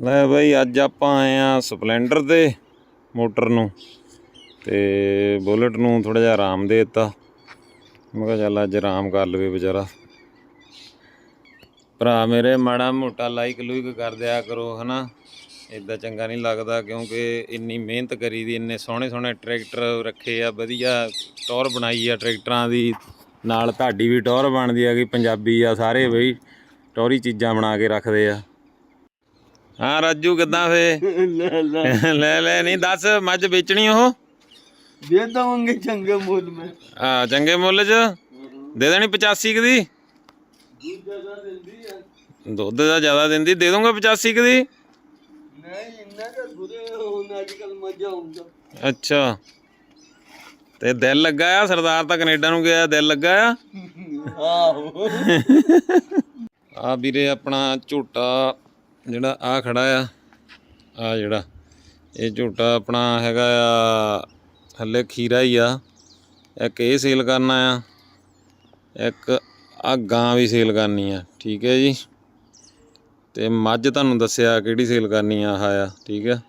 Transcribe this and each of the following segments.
ਲੈ ਬਈ, ਅੱਜ ਆਪਾਂ ਆਏ ਆ ਸਪਲੈਂਡਰ ਤੇ ਮੋਟਰ ਨੂੰ। ਤੇ ਬੁਲਟ ਨੂੰ ਥੋੜਾ ਜਿਹਾ ਆਰਾਮ ਦੇ ਦਿੱਤਾ। ਮੈਂ ਕਿਹਾ ਚੱਲ ਅੱਜ ਆਰਾਮ ਕਰ ਲਵੇ ਵਿਚਾਰਾ। ਭਰਾ ਮੇਰੇ ਮਾੜਾ ਮੋਟਾ ਲਾਈਕ ਲੂਈਕ ਕਰ ਦਿਆ ਕਰੋ, ਹਨਾ। ਇਦਾਂ ਚੰਗਾ ਨਹੀਂ ਲੱਗਦਾ ਕਿਉਂਕਿ ਇੰਨੀ ਮਿਹਨਤ ਕਰੀ ਦੀ, ਇੰਨੇ ਸੋਹਣੇ ਸੋਹਣੇ ਟਰੈਕਟਰ ਰੱਖੇ ਆ, ਵਧੀਆ ਟੌਰ ਬਣਾਈ ਆ ਟਰੈਕਟਰਾਂ ਦੀ। ਨਾਲ ਤੁਹਾਡੀ ਵੀ ਟੌਰ ਬਣਦੀ ਆ ਕਿ ਪੰਜਾਬੀ ਆ ਸਾਰੇ ਬਈ। ਟੌਰੀ ਚੀਜ਼ਾਂ ਬਣਾ ਕੇ ਰੱਖਦੇ ਆ। ਹਾਂ ਰਾਜੂ ਕਿੱਦਾਂ ਫੇ? ਲੈ ਲੈ ਨਹੀਂ ਦੱਸ ਮੱਝ ਵੇਚਣੀ ਉਹ? ਦੇ ਦਵਾਂਗੇ ਚੰਗੇ ਮੁੱਲ ਮੈਂ। ਆ ਚੰਗੇ ਮੁੱਲ 'ਚ? ਦੇ ਦੇਣੀ 85 ਕੁ ਦੀ? ਜ਼ਿਆਦਾ ਦਿੰਦੀ ਆ। ਦੁੱਧ ਦਾ ਜ਼ਿਆਦਾ ਦਿੰਦੀ ਦੇ ਦੂੰਗਾ 85 ਕੁ ਦੀ? ਨਹੀਂ ਇੰਨਾ ਤਾਂ ਬੁਰੇ ਹੁਣ ਅੱਜ ਕੱਲ ਮਜ਼ਾ ਆਉਂਦਾ। ਅੱਛਾ। ਤੇ ਦਿਲ ਲੱਗਾ ਆ? ਸਰਦਾਰ ਤਾਂ ਕੈਨੇਡਾ ਨੂੰ ਗਿਆ ਦਿਲ ਲੱਗਾ ਆ? ਆਹੋ। ਆ ਵੀਰੇ ਆਪਣਾ ਝੋਟਾ ਜਿਹੜਾ ਆ ਖੜਾ ਆ ਆ ਜਿਹੜਾ। ਇਹ ਝੋਟਾ ਆਪਣਾ ਹੈਗਾ ਆ, ਹੱਲੇ ਖੀਰਾ ਹੀ ਆ। ਇੱਕ ਇਹ ਸੇਲ ਕਰਨਾ ਆ, ਇੱਕ ਆ ਗਾਂ ਵੀ ਸੇਲ ਕਰਨੀ ਆ, ਠੀਕ ਹੈ ਜੀ। ਤੇ ਮੱਝ ਤੁਹਾਨੂੰ ਦੱਸਿਆ ਕਿਹੜੀ ਸੇਲ ਕਰਨੀ ਆ ਆਹ ਆ, ਠੀਕ ਹੈ।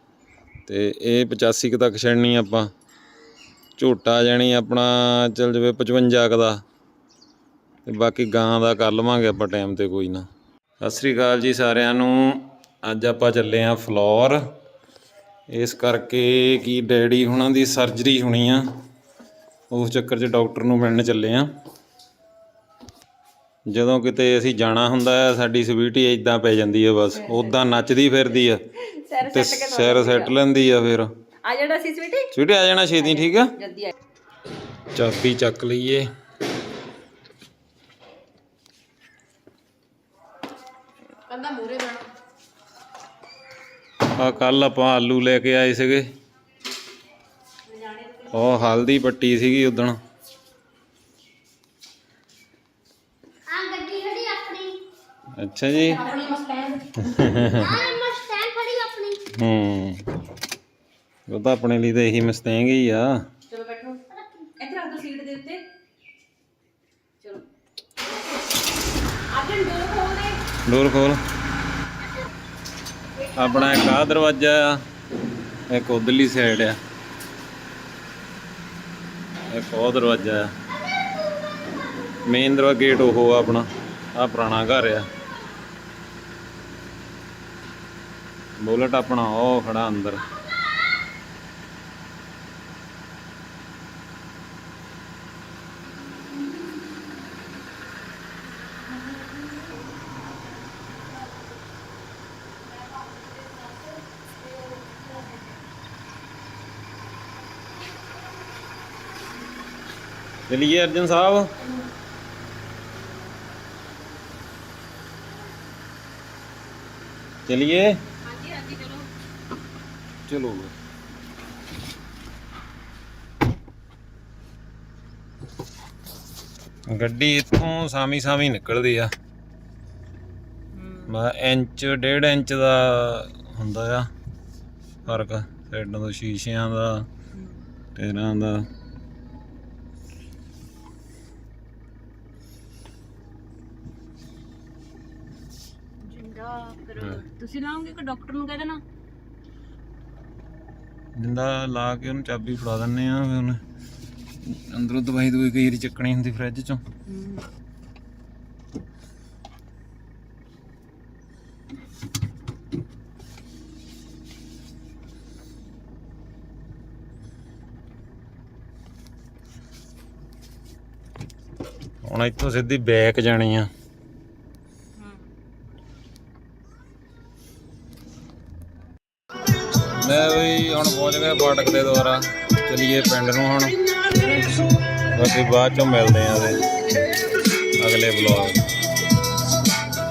ਤੇ ਇਹ 85 ਕੁ ਤੱਕ ਛੱਡਣੀ ਆਪਾਂ। ਝੋਟਾ ਜਾਣੀ ਆਪਣਾ ਚੱਲ ਜਵੇ 55 ਕੁ ਦਾ। ਤੇ ਬਾਕੀ ਗਾਂ ਦਾ ਕਰ ਲਵਾਂਗੇ ਆਪਾਂ ਟਾਈਮ ਤੇ ਕੋਈ ਨਾ। ਸਤਿ ਸ੍ਰੀ ਅਕਾਲ ਜੀ ਸਾਰਿਆਂ ਨੂੰ। ਅੱਜ ਆਪਾਂ ਚੱਲੇ ਆਂ ਫਲੋਰ। ਇਸ ਕਰਕੇ ਕਿ ਡੈਡੀ ਹੁਣਾਂ ਦੀ ਸਰਜਰੀ ਹੋਣੀ ਆ। ਉਸ ਚੱਕਰ 'ਚ ਡਾਕਟਰ ਨੂੰ ਮਿਲਣ ਚੱਲੇ ਆਂ। ਜਦੋਂ ਕਿਤੇ ਅਸੀਂ ਜਾਣਾ ਹੁੰਦਾ ਹੈ ਸਾਡੀ ਸਵੀਟੀ ਇਦਾਂ ਪੈ ਜਾਂਦੀ ਹੈ ਬਸ। ਉਦਾਂ ਨੱਚਦੀ ਫਿਰਦੀ ਆ। ਤੇ ਸਿਰ ਸੈੱਟ ਲੈਂਦੀ ਆ ਫਿਰ। ਆ ਜਿਹੜਾ ਸੀ ਸਵੀਟੀ? ਸਵੀਟੀ ਆ ਜਾਣਾ ਛੇਤੀ ਠੀਕ ਆ? ਜਲਦੀ ਆ। ਚਾਬੀ ਚੱਕ ਲਈਏ। ਕੰਦਾ ਮੂਰੇ ਜਾਣਾ ਆ ਕੱਲ ਆਪਾਂ ਆਲੂ ਲੈ ਕੇ ਆਏ ਸੀਗੇ। ਉਹ ਹਲਦੀ ਪੱਟੀ ਸੀਗੀ ਉਦਣ। ਆ ਗੱਡੀ ਖੜੀ ਆਪਣੀ। ਅੱਛਾ ਜੀ। ਆਪਣੀ ਮਸਟੈਂਡ ਆ ਮਸਟੈਂਡ ਖੜੀ ਆਪਣੀ। ਹੂੰ। ਉਹ ਤਾਂ ਆਪਣੇ ਲਈ ਤਾਂ ਇਹੀ ਮਸਤੈਂਗ ਹੀ ਆ। ਚਲੋ ਬੈਠੋ। ਇੱਥੇ ਰੱਖ ਦੋ ਸੀਟ ਦੇ ਉੱਤੇ। ਚਲੋ। ਆਪਣ ਡੋਰ ਖੋਲ ਦੇ ਡੋਰ ਖੋਲ। ਆਪਣਾ ਇੱਕ ਆ ਦਰਵਾਜ਼ਾ ਆ, ਇੱਕ ਉਧਰਲੀ ਸਾਈਡ ਆ। ਇੱਕ ਉਹ ਦਰਵਾਜ਼ਾ ਆ। ਮੇਨ ਦਰਵਾਜ਼ਾ ਗੇਟ ਉਹ ਆ ਆਪਣਾ ਆ ਪੁਰਾਣਾ ਘਰ ਆ। ਬੁਲਟ ਆਪਣਾ ਉਹ ਖੜਾ ਅੰਦਰ। ਚਲਿਏ ਅਰਜਨ ਸਾਹਿਬ। ਚਲਿਏ। ਹਾਂਜੀ ਹਾਂਜੀ ਚਲੋ। ਚਲੋ। ਗੱਡੀ ਇੱਥੋਂ ਸਾਮੀ ਸਾਮੀ ਨਿਕਲਦੀ ਆ। ਮੈਂ ਇੰਚ ਡੇਢ ਇੰਚ ਦਾ ਹੁੰਦਾ ਆ। ਫ਼ਰਕ ਸਾਈਡਾਂ ਤੋਂ ਸ਼ੀਸ਼ਿਆਂ ਦਾ ਟਾਇਰਾਂ ਦਾ। ਫਿਰ ਤੁਸੀਂ ਲਾਉਂਗੇ ਕਿ ਡਾਕਟਰ ਨੂੰ ਕਹਿ ਦੇਣਾ? ਜਿੰਦਾ ਲਾ ਕੇ ਉਹਨੂੰ ਚਾਬੀ ਫੜਾ ਦਿੰਨੇ ਆ ਫਿਰ ਉਹਨੇ ਅੰਦਰੋਂ ਦਵਾਈ ਦਵਾਈ ਕਈ ਵਾਰੀ ਚੱਕਣੀ ਹੁੰਦੀ ਫ੍ਰਿਜ ਚੋਂ। ਹੁਣ ਇੱਥੋਂ ਸਿੱਧੀ ਬੈਕ ਜਾਣੀ ਆ। ਮੈਂ ਵੀ ਹੁਣ ਪਹੁੰਚ ਗਿਆ ਫਾਟਕ ਦੇ ਦੁਆਰਾ। ਚਲੀਏ ਪਿੰਡ ਨੂੰ ਹੁਣ। ਬਾਕੀ ਬਾਅਦ ਚੋਂ ਮਿਲਦੇ ਆਂ ਤੇ ਅਗਲੇ ਵਲੌਗ